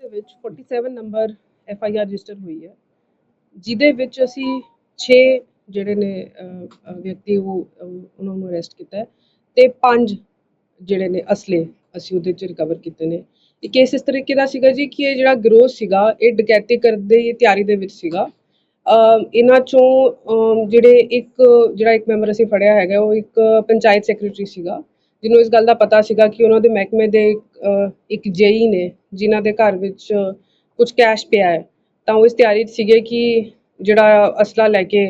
ਦੇ ਵਿੱਚ 47 number F I R register ਹੋਈ ਹੈ, ਜਿਹਦੇ ਵਿੱਚ ਅਸੀਂ 6 ਜਿਹੜੇ ਨੇ ਵਿਅਕਤੀ ਉਹ ਉਹਨਾਂ ਨੂੰ ਅਰੈਸਟ ਕੀਤਾ ਤੇ 5 ਜਿਹੜੇ ਨੇ ਅਸਲੇ ਅਸੀਂ ਉਹਦੇ ਚ ਰਿਕਵਰ ਕੀਤੇ ਨੇ। ਇਹ ਕੇਸ ਇਸ ਤਰੀਕੇ ਦਾ ਸੀਗਾ ਜੀ ਕਿ ਇਹ ਜਿਹੜਾ ਗਰੋਹ ਸੀਗਾ, ਇਹ ਡਕੈਤੀ ਕਰਦੇ ਇਹ ਤਿਆਰੀ ਦੇ ਵਿੱਚ ਸੀਗਾ। ਇਹਨਾਂ ਚੋਂ ਜਿਹੜੇ ਇੱਕ, ਜਿਹੜਾ ਇੱਕ ਮੈਂਬਰ ਅਸੀਂ ਫੜਿਆ ਹੈਗਾ, ਉਹ ਇੱਕ ਪੰਚਾਇਤ ਸੈਕਟਰੀ ਸੀਗਾ। ਜਿਹਨੂੰ ਇਸ ਗੱਲ ਦਾ ਪਤਾ ਸੀਗਾ ਕਿ ਉਹਨਾਂ ਦੇ ਮਹਿਕਮੇ ਦੇ ਅਹ, ਇੱਕ ਜੇਈ ਨੇ ਜਿਨ੍ਹਾਂ ਦੇ ਘਰ ਵਿੱਚ ਕੁਝ ਕੈਸ਼ ਪਿਆ ਹੈ। ਤਾਂ ਉਹ ਇਸ ਤਿਆਰੀ 'ਚ ਸੀਗੇ ਕਿ ਜਿਹੜਾ ਅਸਲਾ ਲੈ ਕੇ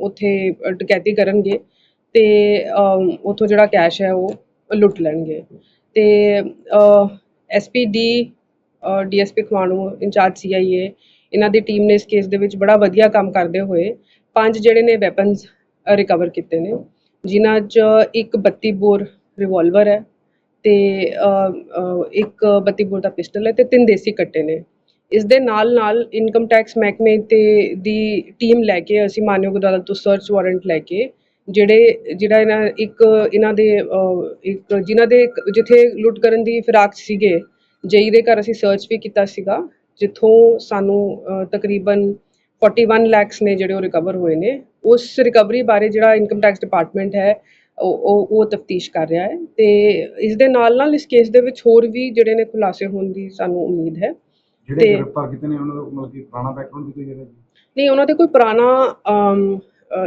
ਉੱਥੇ ਡਕੈਤੀ ਕਰਨਗੇ ਤੇ ਉੱਥੋਂ ਜਿਹੜਾ ਕੈਸ਼ ਹੈ ਉਹ ਲੁੱਟ ਲੈਣਗੇ। ਤੇ ਐਸਪੀਡੀ ਡੀਐਸਪੀ ਖਵਾਣੂ ਇੰਚਾਰਜ ਸੀਆਈਏ ਇਹਨਾਂ ਦੀ ਟੀਮ ਨੇ ਇਸ ਕੇਸ ਦੇ ਵਿੱਚ ਬੜਾ ਵਧੀਆ ਕੰਮ ਕਰਦੇ ਹੋਏ ਪੰਜ ਜਿਹੜੇ ਨੇ ਵੈਪਨਸ ਰਿਕਵਰ ਕੀਤੇ ਨੇ ਜਿਨ੍ਹਾਂ 'ਚ ਇੱਕ 32 ਬੋਰ ਰਿਵਾਲਵਰ ਹੈ ਤੇ ਇੱਕ 32 ਬੋਰ ਦਾ ਪਿਸਟਲ ਹੈ ਤੇ ਤਿੰਨ ਦੇਸੀ ਕੱਟੇ ਨੇ। ਇਸ ਦੇ ਨਾਲ ਨਾਲ ਇਨਕਮ ਟੈਕਸ ਮਹਿਕਮੇ ਤੇ ਦੀ ਟੀਮ ਲੈ ਕੇ ਅਸੀਂ ਮਾਨਯੋਗ ਅਦਾਲਤ ਤੋਂ ਸਰਚ ਵਾਰੰਟ ਲੈ ਕੇ ਜਿਹੜੇ ਜਿਹੜਾ ਇਹਨਾਂ ਇੱਕ ਇਹਨਾਂ ਦੇ ਇੱਕ ਜਿਨ੍ਹਾਂ ਦੇ ਜਿੱਥੇ ਲੁੱਟ ਕਰਨ ਦੀ ਫਿਰਾਕ ਸੀਗੇ ਜਈ ਦੇ ਘਰ ਅਸੀਂ ਸਰਚ ਵੀ ਕੀਤਾ ਸੀਗਾ ਜਿੱਥੋਂ ਸਾਨੂੰ ਅ, ਤਕਰੀਬਨ 41 ਲੈਕਸ ਨੇ ਜਿਹੜੇ ਉਹ ਰਿਕਵਰ ਹੋਏ ਨੇ। ਉਸ ਰਿਕਵਰੀ ਬਾਰੇ ਜਿਹੜਾ ਇਨਕਮ ਟੈਕਸ ਡਿਪਾਰਟਮੈਂਟ ਹੈ ਉਹ ਉਹ ਤਫਤੀਸ਼ ਕਰ ਰਿਹਾ ਹੈ ਤੇ ਇਸ ਦੇ ਨਾਲ ਨਾਲ ਇਸ ਕੇਸ ਦੇ ਵਿੱਚ ਹੋਰ ਵੀ ਜਿਹੜੇ ਨੇ ਖੁਲਾਸੇ ਹੋਣ ਦੀ ਸਾਨੂੰ ਉਮੀਦ ਹੈ ਜਿਹੜੇ ਗ੍ਰਿਫਤਾਰ ਕੀਤੇ ਨੇ ਉਹਨਾਂ ਦਾ ਮਤਲਬ ਕਿ ਪੁਰਾਣਾ ਬੈਕਗ੍ਰਾਉਂਡ ਵੀ ਕੋਈ ਜੀ? ਨਹੀਂ ਉਹਨਾਂ ਤੇ ਕੋਈ ਪੁਰਾਣਾ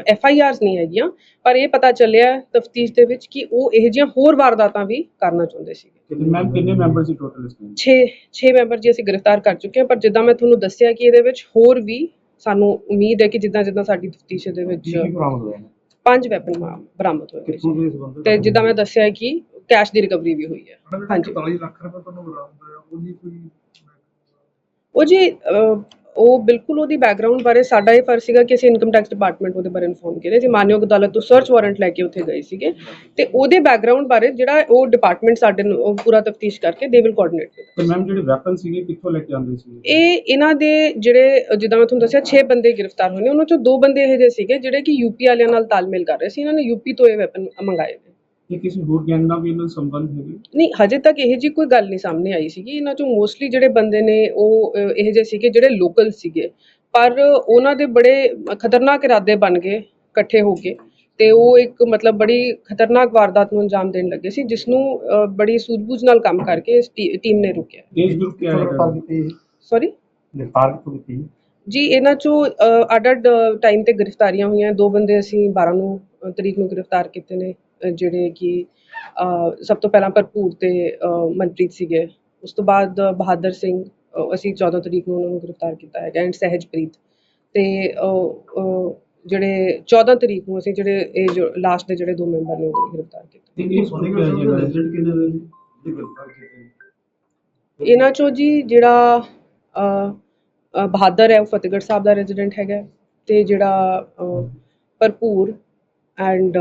ਐਫ ਆਈ ਆਰਸ ਨਹੀਂ ਹੈਗੀਆਂ ਪਰ ਇਹ ਪਤਾ ਚੱਲਿਆ ਤਫਤੀਸ਼ ਦੇ ਵਿੱਚ ਕਿ ਉਹ ਇਹੋ ਜਿਹੀਆਂ ਹੋਰ ਵਾਰਦਾਤਾਂ ਵੀ ਕਰਨਾ ਚਾਹੁੰਦੇ ਸੀਗੇ। ਤੇ ਮੈਮ ਕਿੰਨੇ ਮੈਂਬਰ ਸੀ ਟੋਟਲ ਇਸ ਵਿੱਚ 6 6 ਮੈਂਬਰ ਜੀ ਅਸੀਂ ਗ੍ਰਿਫਤਾਰ ਕਰ ਚੁੱਕੇ ਹਾਂ ਪਰ ਜਿੱਦਾਂ ਮੈਂ ਤੁਹਾਨੂੰ ਦੱਸਿਆ ਕਿ ਇਹਦੇ ਵਿੱਚ ਹੋਰ ਵੀ ਸਾਨੂੰ ਉਮੀਦ ਹੈ ਕਿ ਜਿੱਦਾਂ ਜਿੱਦਾਂ ਸਾਡੀ ਤਫਤੀਸ਼ ਦੇ ਵਿੱਚ ਪੰਜ ਵੈਪਨ ਬਰਾਮਦ ਹੋਏ ਨੇ ਕਿੱਥੋਂ ਜੀ। ਦੇ ਸੰਬੰਧ ਤੇ ਜਿੱਦਾਂ ਮੈਂ ਦੱਸਿਆ ਕਿ ਕੈਸ਼ ਦੀ ਰਿਕਵਰੀ ਵੀ ਹੋਈ ਹੈ। ਹਾਂਜੀ। 40 ਲੱਖ ਰੁਪਏ ਤੁਹਾਨੂੰ ਬਰਾਮਦ ਹੋਇਆ ਉਹਦੀ ਕੋਈ ਉਹ ਜੀ ਅਹ, ਉਹ ਬਿਲਕੁਲ ਉਹਦੀ ਬੈਕਗ੍ਰਾਉਂਡ ਬਾਰੇ ਸਾਡਾ ਇਹ ਫਰਜ਼ ਸੀਗਾ ਕਿ ਅਸੀਂ ਇਨਕਮ ਟੈਕਸ ਡਿਪਾਰਟਮੈਂਟ ਉਹਦੇ ਬਾਰੇ ਇਨਫੋਰਮ ਕਰੇ ਜੀ ਮਾਨਯੋਗ ਅਦਾਲਤ ਤੋਂ ਸਰਚ ਵਾਰੰਟ ਲੈ ਕੇ ਉੱਥੇ ਗਏ ਸੀਗੇ। ਤੇ ਉਹਦੇ ਬੈਕਗ੍ਰਾਉਂਡ ਬਾਰੇ ਜਿਹੜਾ ਉਹ ਡਿਪਾਰਟਮੈਂਟ ਸਾਡੇ ਨੂੰ ਉਹ ਪੂਰਾ ਤਫਤੀਸ਼ ਕਰਕੇ ਦੇ ਵਿਲ ਕੋਆਰਡੀਨੇਟ ਤੇ ਮੈਮ ਜਿਹੜੇ ਵੈਪਨ ਸੀਗੇ ਕਿੱਥੋਂ ਲੈ ਕੇ ਆਉਂਦੇ ਸੀ ਇਹ ਇਹਨਾਂ ਦੇ ਜਿਹੜੇ ਜਿੱਦਾਂ ਮੈਂ ਤੁਹਾਨੂੰ ਦੱਸਿਆ 6 ਬੰਦੇ ਗ੍ਰਿਫਤਾਰ ਹੋਏ ਨੇ। ਉਹਨਾਂ ਚੋਂ ਦੋ ਬੰਦੇ ਇਹੋ ਜਿਹੇ ਸੀਗੇ ਜਿਹੜੇ ਕਿ ਯੂਪੀ ਵਾਲਿਆਂ ਨਾਲ ਤਾਲਮੇਲ ਕਰ ਰਹੇ ਸੀ। ਇਹਨਾਂ ਨੇ ਯੂਪੀ ਤੋਂ ਇਹ ਵੈਪਨ ਮੰਗਾਏ ਨੇ। ਇਹ ਕਿਸੇ ਹੋਰ ਗੈਂਗ ਨਾਲ ਵੀ ਇਹਨਾਂ ਦਾ ਸੰਬੰਧ ਹੈਗੇ? ਨਹੀਂ ਹਜੇ ਤੱਕ ਇਹੋ ਜਿਹੀ ਕੋਈ ਗੱਲ ਨਹੀਂ ਸਾਹਮਣੇ ਆਈ ਸੀਗੀ। ਇਹਨਾਂ ਚੋਂ ਮੋਸਟਲੀ ਜਿਹੜੇ ਬੰਦੇ ਨੇ ਉਹ ਅਹ, ਇਹੋ ਜਿਹੇ ਸੀਗੇ ਜਿਹੜੇ ਲੋਕਲ ਸੀਗੇ। ਪਰ ਉਹਨਾਂ ਦੇ ਬੜੇ ਖਤਰਨਾਕ ਇਰਾਦੇ ਬਣ ਗਏ ਇਕੱਠੇ ਹੋ ਕੇ। ਤੇ ਉਹ ਇੱਕ ਮਤਲਬ ਬੜੀ ਖਤਰਨਾਕ ਵਾਰਦਾਤ ਨੂੰ ਅੰਜਾਮ ਦੇਣ ਲੱਗੇ ਸੀ ਜਿਸ ਨੂੰ ਅਹ, ਬੜੀ ਸੂਝ-ਬੂਝ ਨਾਲ ਕੰਮ ਕਰਕੇ ਇਸ ਟੀਮ ਨੇ ਰੋਕਿਆ। ਏਜ ਗਰੁੱਪ ਕੀ ਹੈਗਾ? ਸੌਰੀ ਗ੍ਰਿਫਤਾਰ ਕਿੱਥੋਂ ਕੀਤੀ ਜੀ ਇਹਨਾਂ ਚੋਂ ਅਡਡ ਟਾਈਮ ਤੇ ਗ੍ਰਿਫਤਾਰੀਆਂ ਹੋਈਆਂ। ਦੋ ਬੰਦੇ ਅਸੀਂ 12 ਨੂੰ ਅ, ਤਰੀਕ ਨੂੰ ਗ੍ਰਿਫਤਾਰ ਕੀਤੇ ਨੇ। ਅ, ਜਿਹੜੇ ਕਿ ਸਭ ਤੋਂ ਪਹਿਲਾਂ ਭਰਪੂਰ ਤੇ ਮਨਪ੍ਰੀਤ ਸੀਗੇ। ਉਸ ਤੋਂ ਬਾਅਦ ਬਹਾਦਰ ਸਿੰਘ ਅਸੀਂ 14 ਤਰੀਕ ਨੂੰ ਉਹਨਾਂ ਨੂੰ ਗ੍ਰਿਫਤਾਰ ਕੀਤਾ ਹੈਗਾ ਐਂਡ ਸਹਿਜਪ੍ਰੀਤ। ਤੇ ਜਿਹੜੇ 14 ਤਰੀਕ ਨੂੰ ਅਸੀਂ ਜਿਹੜੇ ਇਹ ਜੋ ਲਾਸਟ ਦੇ ਜਿਹੜੇ ਦੋ ਮੈਂਬਰ ਨੇ ਉਹ ਗ੍ਰਿਫਤਾਰ ਕੀਤੇ। ਇਹ ਰੈਜ਼ੀਡੈਂਟ ਦਾ ਗ੍ਰਿਫਤਾਰ ਕੀਤੇ ਇਹਨਾਂ ਚੋਂ ਜੀ ਜਿਹੜਾ ਬਹਾਦਰ ਹੈ ਉਹ ਫਤਿਹਗੜ੍ਹ ਸਾਹਿਬ ਦਾ ਰੈਜ਼ੀਡੈਂਟ ਹੈਗਾ ਤੇ ਜਿਹੜਾ ਭਰਪੂਰ ਐਂਡ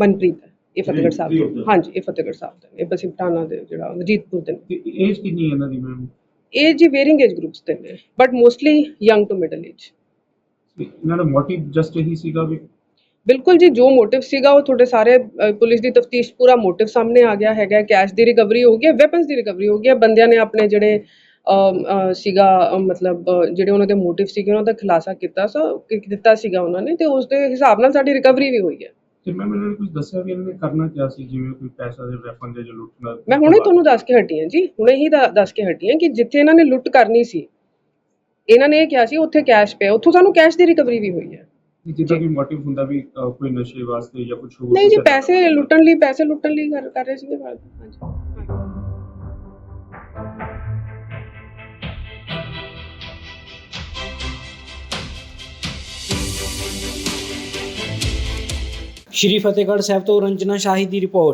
ਮਨਪ੍ਰੀਤ ਹੈ। ਇਹ ਫਤਿਹਗੜ੍ਹ ਸਾਹਿਬ ਦੇ. ਹਾਂਜੀ ਇਹ ਫਤਿਹਗੜ੍ਹ ਸਾਹਿਬ ਦੇ ਇਹ ਬਸੀ ਪਠਾਣਾ ਦੇ ਜਿਹੜਾ ਮਜੀਦਪੁਰ ਦੇ ਨੇ। ਏਜ ਕਿੰਨੀ ਹੈ ਇਹਨਾਂ ਦੀ ਮੈਮ ਇਹ ਜੀ ਵੇਰਿੰਗ ਏਜ ਗਰੁੱਪਸ ਦੇ ਨੇ but mostly young to middle age ਇਹਨਾਂ ਦਾ ਮੋਟਿਵ ਜਸਟ ਇਹੀ ਸੀਗਾ ਵੀ ਬਿਲਕੁਲ ਜੀ ਜੋ ਮੋਟਿਵ ਸੀਗਾ ਉਹ ਤੁਹਾਡੇ ਸਾਰੇ ਅ, ਪੁਲਿਸ ਦੀ ਤਫਤੀਸ਼ ਪੂਰਾ ਮੋਟਿਵ ਸਾਹਮਣੇ ਆ ਗਿਆ ਹੈਗਾ। ਕੈਸ਼ ਦੀ ਰਿਕਵਰੀ ਹੋ ਗਈ ਹੈ ਵੈਪਨਸ ਦੀ ਰਿਕਵਰੀ ਹੋ ਗਈ ਹੈ। ਬੰਦਿਆਂ ਨੇ ਆਪਣੇ ਜਿਹੜੇ ਅਮ, ਅ, ਸੀਗਾ ਅ, ਮਤਲਬ ਅ, ਜਿਹੜੇ ਉਹਨਾਂ ਦੇ ਮੋਟਿਵ ਸੀਗੇ ਉਹਨਾਂ ਦਾ ਖੁਲਾਸਾ ਕੀਤਾ। ਸੋ ਕਿ- ਦਿੱਤਾ ਸੀਗਾ ਉਹਨਾਂ ਨੇ ਤੇ ਉਸ ਦੇ ਹਿਸਾਬ ਨਾਲ ਸਾਡੀ ਰਿਕਵਰੀ ਵੀ ਹੋਈ ਹੈ। ਤੇ ਮੈਮ ਇਹਨਾਂ ਨੇ ਕੁਝ ਦੱਸਿਆ ਵੀ ਇਹਨਾਂ ਨੇ ਕਰਨਾ ਕਿਆ ਸੀ ਜਿਵੇਂ ਕੋਈ ਪੈਸਾ ਦੇ ਵੈਪਨ ਦੇ ਜੋ ਲੁੱਟਣਾ ਮੈਂ ਹੁਣੇ ਤੁਹਾਨੂੰ ਦੱਸ ਕੇ ਹਟੀ ਹਾਂ ਜੀ ਹੁਣੇ ਹੀ ਦਾ- ਦੱਸ ਕੇ ਹਟੀ ਹਾਂ ਕਿ ਜਿੱਥੇ ਇਹਨਾਂ ਨੇ ਲੁੱਟ ਕਰਨੀ ਸੀ ਇਹਨਾਂ ਨੇ ਇਹ ਕਿਹਾ ਸੀ ਉੱਥੇ ਕੈਸ਼ ਪਿਆ ਉੱਥੋਂ ਸਾਨੂੰ ਕੈਸ਼ ਦੀ ਰਿਕਵਰੀ ਵੀ ਹੋਈ ਹੈ। ਜਿੱਦਾਂ ਕੋਈ ਮੋਟਿਵ ਹੁੰਦਾ ਵੀ ਅਹ, ਕੋਈ ਨਸ਼ੇ ਵਾਸਤੇ ਜਾਂ ਕੁਝ ਹੋਰ ਨਹੀਂ ਜੀ ਪੈਸੇ ਲੁੱਟਣ ਲਈ ਪੈਸੇ ਲੁੱਟਣ ਲਈ ਕਰ ਕਰ ਰਹੇ ਸੀਗੇ ਹਾਂਜੀ। ਸ਼੍ਰੀ ਫਤਿਹਗੜ੍ਹ ਸਾਹਿਬ ਤੋਂ ਰੰਜਨਾ ਸ਼ਾਹੀ ਦੀ ਰਿਪੋਰਟ।